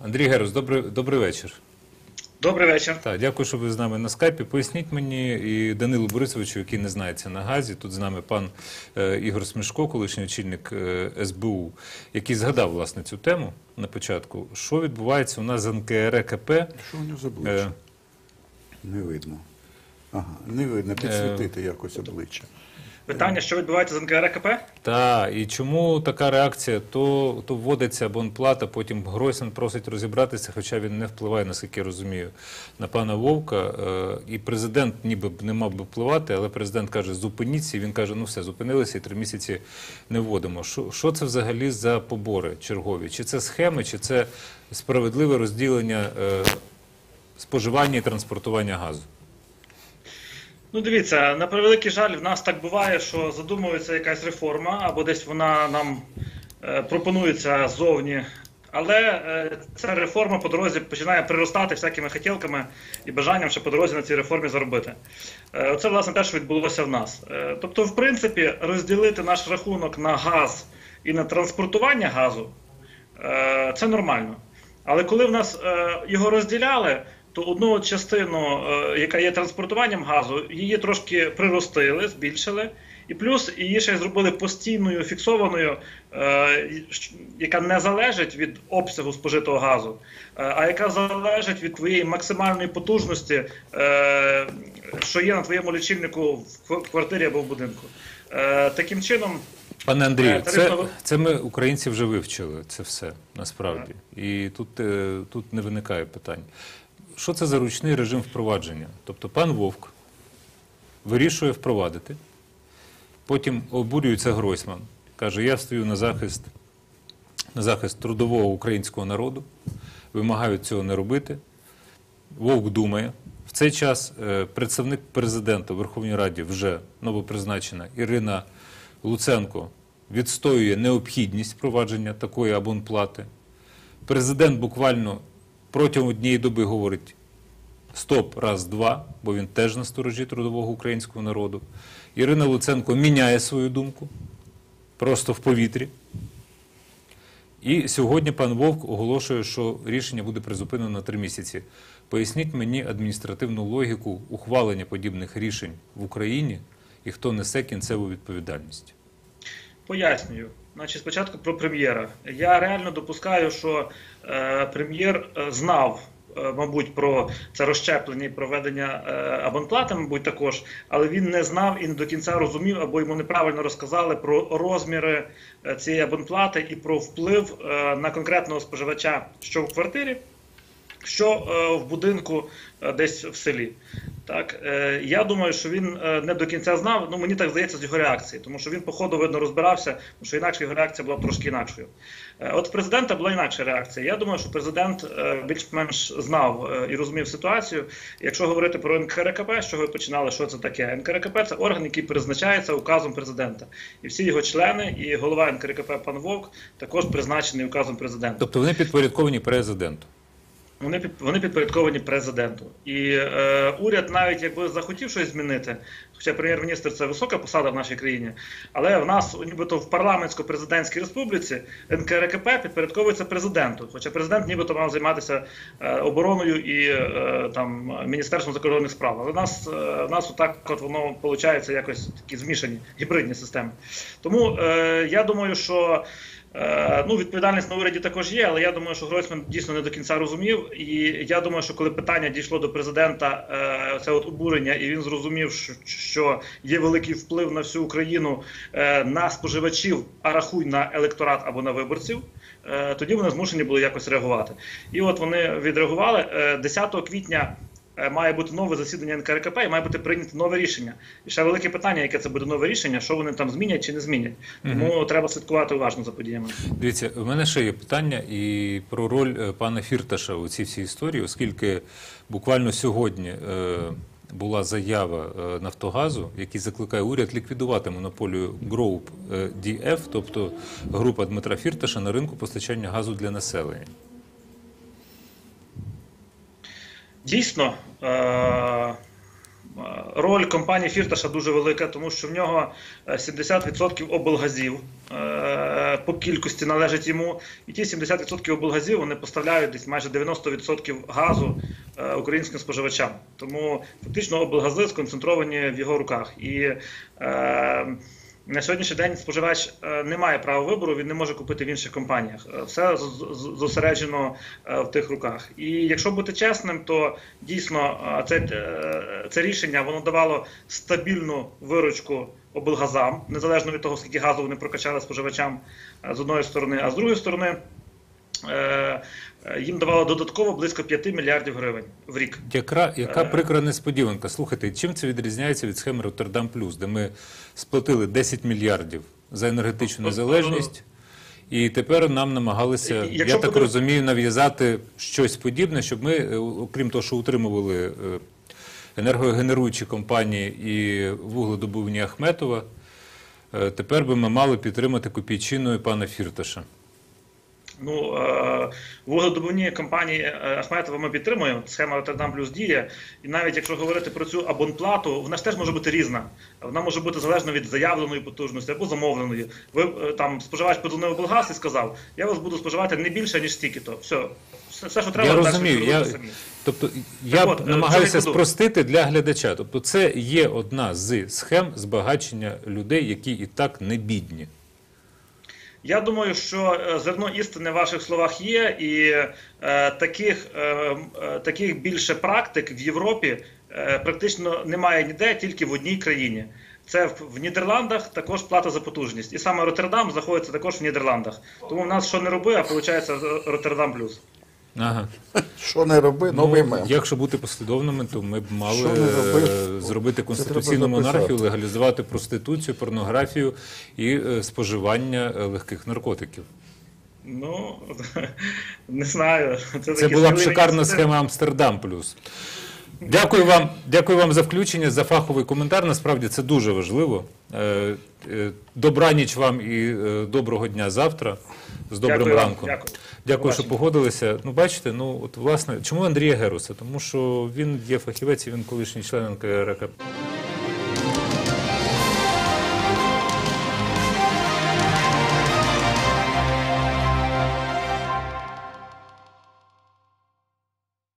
Андрій Герус, добрий, добрий вечір. Добрий вечір. Так, дякую, що ви з нами на скайпі. Поясніть мені і Данилу Борисовичу, який не знається на газі. Тут з нами пан е, Ігор Смішко, колишній очільник е, СБУ, який згадав власне цю тему на початку. Що відбувається у нас з НКРКП? Що у нього з Е. Не видно. Ага, не видно, підсвітити якось обличчя. Питання, що відбувається з НКРКП? Та і чому така реакція? То, то вводиться абонплата, потім Гройсман просить розібратися, хоча він не впливає, наскільки я розумію, на пана Вовка. Е, і президент ніби не мав би впливати, але президент каже, зупиніться. І він каже, ну все, зупинилися і три місяці не вводимо. Що, що це взагалі за побори чергові? Чи це схеми, чи це справедливе розділення е, споживання і транспортування газу? Ну, дивіться, на превеликий жаль, в нас так буває, що задумується якась реформа, або десь вона нам е, пропонується ззовні. Але е, ця реформа по дорозі починає приростати всякими хотілками і бажанням ще по дорозі на цій реформі заробити. Е, Оце, власне, те, що відбулося в нас. Е, тобто, в принципі, розділити наш рахунок на газ і на транспортування газу е, це нормально. Але коли в нас е, його розділяли, то одну частину, е, яка є транспортуванням газу, її трошки приростили, збільшили. І плюс її ще зробили постійною фіксованою, е, яка не залежить від обсягу спожитого газу, е, а яка залежить від твоєї максимальної потужності, що є на твоєму лічильнику в квартирі або в будинку. Таким чином, Пане Андрію, це, це ми українці вже вивчили це все насправді. І тут, тут не виникає питань. Що це за ручний режим впровадження? Тобто пан Вовк вирішує впровадити, потім обурюється Гройсман, каже: Я стою на захист, на захист трудового українського народу, вимагаю цього не робити. Вовк думає. В цей час е, представник президента в Верховній Раді вже новопризначена Ірина Луценко відстоює необхідність впровадження такої абонплати. Президент буквально протягом однієї доби говорить стоп, раз, два, бо він теж на сторожі трудового українського народу. Ірина Луценко міняє свою думку просто в повітрі. І сьогодні пан Вовк оголошує, що рішення буде призупинено на три місяці. Поясніть мені адміністративну логіку ухвалення подібних рішень в Україні і хто несе кінцеву відповідальність. Пояснюю. Значить, спочатку про прем'єра. Я реально допускаю, що е, прем'єр е, знав, е, мабуть, про це розщеплення і проведення е, абонплати, мабуть, також, але він не знав і не до кінця розумів, або йому неправильно розказали про розміри е, цієї абонплати і про вплив е, на конкретного споживача, що в квартирі, що е, в будинку е, десь в селі. Так, е, я думаю, що він е, не до кінця знав. Ну мені так здається з його реакції, тому що він по ходу видно розбирався, тому що інакше його реакція була трошки інакшою. Е, От в президента була інакша реакція. Я думаю, що президент е, більш-менш знав е, і розумів ситуацію. Якщо говорити про НКРКП, з чого ви починали, що це таке? НКРКП це орган, який призначається указом президента, і всі його члени, і голова НКРКП пан Вовк також призначений указом президента. Тобто вони підпорядковані президенту. Вони під вони підпорядковані президенту, і е, уряд, навіть якби захотів щось змінити, хоча прем'єр-міністр це висока посада в нашій країні, але в нас, нібито в парламентсько-президентській республіці, НКРКП підпорядковується президенту. Хоча президент нібито мав займатися е, обороною і е, там міністерством закордонних справ. Але в нас е, в нас отак, от воно виходить якось такі змішані гібридні системи. Тому е, я думаю, що. Е, Ну, відповідальність на уряді також є, але я думаю, що Гройсман дійсно не до кінця розумів. І я думаю, що коли питання дійшло до президента, е, це от обурення, і він зрозумів, що, є великий вплив на всю Україну е, на споживачів, а рахуй на електорат або на виборців. Тоді вони змушені були якось реагувати. І от вони відреагували Е, 10 квітня. Е, Має бути нове засідання НКРКП і має бути прийнято нове рішення. І ще велике питання, яке це буде нове рішення, що вони там змінять чи не змінять. Тому треба слідкувати уважно за подіями. Дивіться, в мене ще є питання і про роль е, пана Фірташа у цій всій історії, оскільки буквально сьогодні е, була заява Нафтогазу, який закликає уряд ліквідувати монополію Group DF, тобто група Дмитра Фірташа на ринку постачання газу для населення. Дійсно, е- Роль компанії Фірташа дуже велика, тому що в нього е, 70% облгазів е, по кількості належить йому. І ті 70% облгазів вони поставляють десь майже 90% газу е, українським споживачам. Тому фактично облгази сконцентровані в його руках. І е, на сьогоднішній день споживач е, не має права вибору, він не може купити в інших компаніях. Е, Все зосереджено е, в тих руках. І якщо бути чесним, то дійсно це, це рішення воно давало стабільну виручку облгазам, незалежно від того, скільки газу вони прокачали споживачам з одної сторони, а з другої сторони. Е, е, Їм давало додатково близько 5 мільярдів гривень в рік. Яка, яка Е. прикра несподіванка? Слухайте, чим це відрізняється від схеми Роттердам Плюс, де ми сплатили 10 мільярдів за енергетичну Ну, незалежність, і тепер нам намагалися, якщо я так буде- розумію, нав'язати щось подібне, щоб ми, е, окрім того, що утримували е, енергогенеруючі компанії і вугледобувні Ахметова, е, тепер би ми мали підтримати копійчиною пана Фірташа. Ну, е, вугледобувні компанії е, Ахметова ми підтримуємо. Схема Роттердам плюс діє. І навіть якщо говорити про цю абонплату, вона ж теж може бути різна. Вона може бути залежна від заявленої потужності або замовленої. Ви е, там споживач подзвонив в Белгаз і сказав: я вас буду споживати не більше ніж стільки-то. Все, все, все що треба, я розумію. Я, самі. тобто я от, е, намагаюся спростити для глядача. Тобто, це є одна з схем збагачення людей, які і так не бідні. Я думаю, що е, зерно істини в ваших словах є, і е, таких, е, е, таких більше практик в Європі е, практично немає ніде, тільки в одній країні. Це в, в Нідерландах також плата за потужність. І саме Роттердам знаходиться також в Нідерландах. Тому в нас що не роби, а виходить Роттердам плюс. Ага. Що не роби, новий мем. якщо бути послідовними, то ми б мали е, зробити конституційну монархію, легалізувати проституцію, порнографію і е, споживання е, легких наркотиків. Ну не знаю. Це, Це була б шикарна схема Амстердам плюс. Дякую вам, дякую вам за включення, за фаховий коментар. Насправді це дуже важливо. Е, е, Добраніч вам і е, доброго дня завтра. З добрим Дякую ранком. дякую. Дякую, що погодилися. Ну, бачите, ну от власне, чому Андрія Геруса? Тому що він є фахівець, і він колишній член НКРК.